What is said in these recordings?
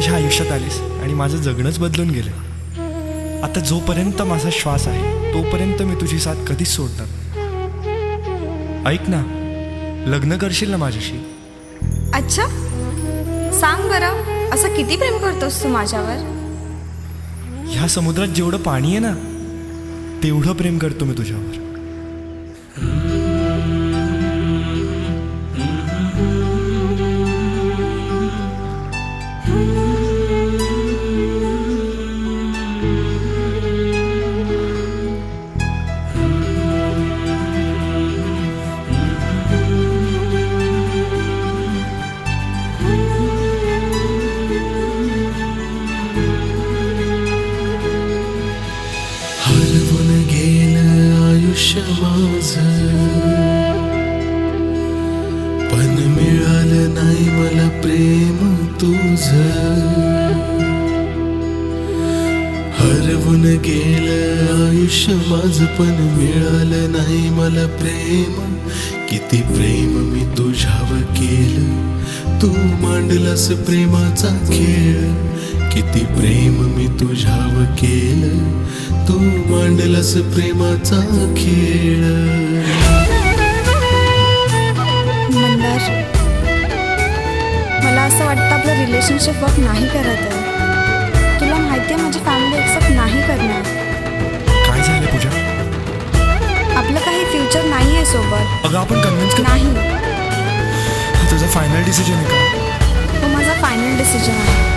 माझ्या आयुष्यात आलीस आणि माझं जगणंच बदलून गेलं आता जोपर्यंत माझा श्वास आहे तोपर्यंत मी तुझी साथ कधीच सोडणार. ऐक ना लग्न करशील ना माझ्याशी? अच्छा. सांग बरं असं किती प्रेम करतोस तू माझ्यावर? ह्या समुद्रात जेवढं पाणी आहे ना तेवढं प्रेम करतो मी तुझ्यावर. हरवून गेलं आयुष्य माझ. पण मिळालं नाही मला प्रेम तुझ. हरवून गेलं आयुष्य माझ पण मिळालं नाही मला प्रेम. किती प्रेम मी तुझ्यावर केलं. तू मांडलास प्रेमाचा खेळ. किती प्रेम मी तुझ्यावर केलं. तू मांडलास प्रेमाचा खेळ. मंदार मला असं वाटतं आपलं रिलेशनशिप वर्क नाही करत आहे. तुला माहिती आहे माझी फॅमिली एक्सेप्ट नाही करणार. काय झालं पूजा? आपलं काही फ्युचर नाही आहे सोबत. अगं आपण कन्व्हिन्स कर नाही. तुझा फायनल डिसिजन आहे का? तो माझा फायनल डिसिजन आहे.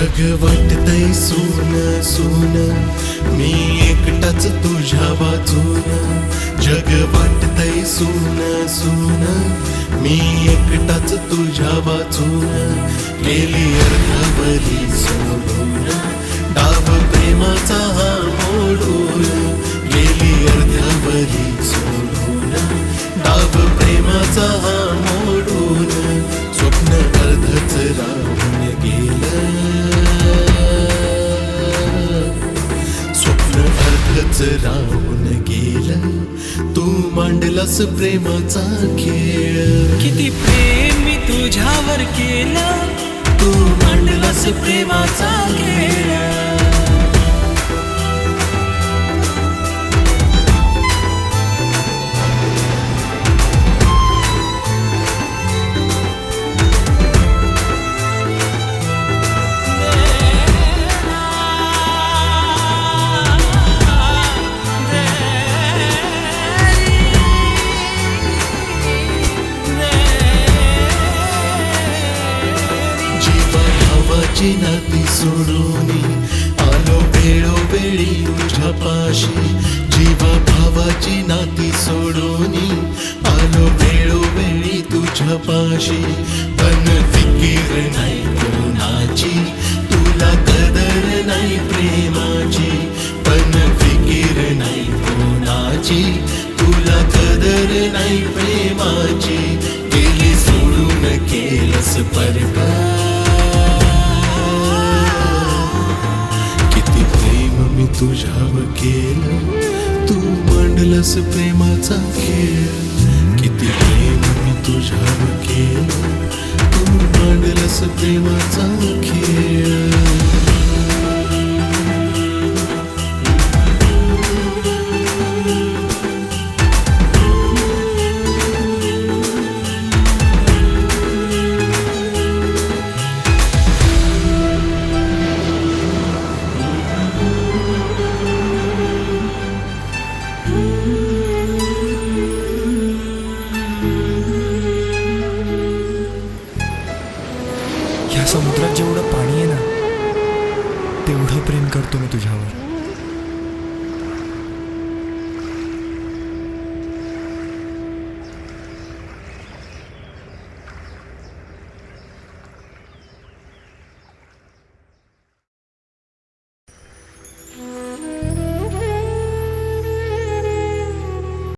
जग वाटतय सोन सोन. मी एकटाच तुझ्या बाजून. जग वाटतय सोन सोन. मी एकटाच तुझ्या बाजून. गेली अर्धावरी सोडून डाव प्रेमाचा हा मोडून. गेली अर्ध्यावरी सोडून डाव प्रेमाचा हा मोडून. स्वप्न अर्धच राहून. राहून गेलं. तू मांडलास प्रेमाचा खेळ. किती प्रेम मी तुझ्यावर केलं. तू मांडलास प्रेमाचा तुझी नाती सोडून आलो वेळोवेळी तुझ्या पाशी जीवा भावाची नाती सोडून आलो वेळोवेळी तुझ्या पाशी पण फिकीर नाही कोणाची तुला कदर नाही प्रेमाची. पण फिकीर नाही कोणाची तुला कदर नाही प्रेमाची. तुझ्यावर केलं. तू मांडलस प्रेमाचा खेळ. किती प्रेम मी तुझ्यावर केलं. तू मांडलस प्रेमाचा खेळ. समुद्रात जेवढं पाणी आहे ना तेवढं प्रेम करतो मी तुझ्यावर.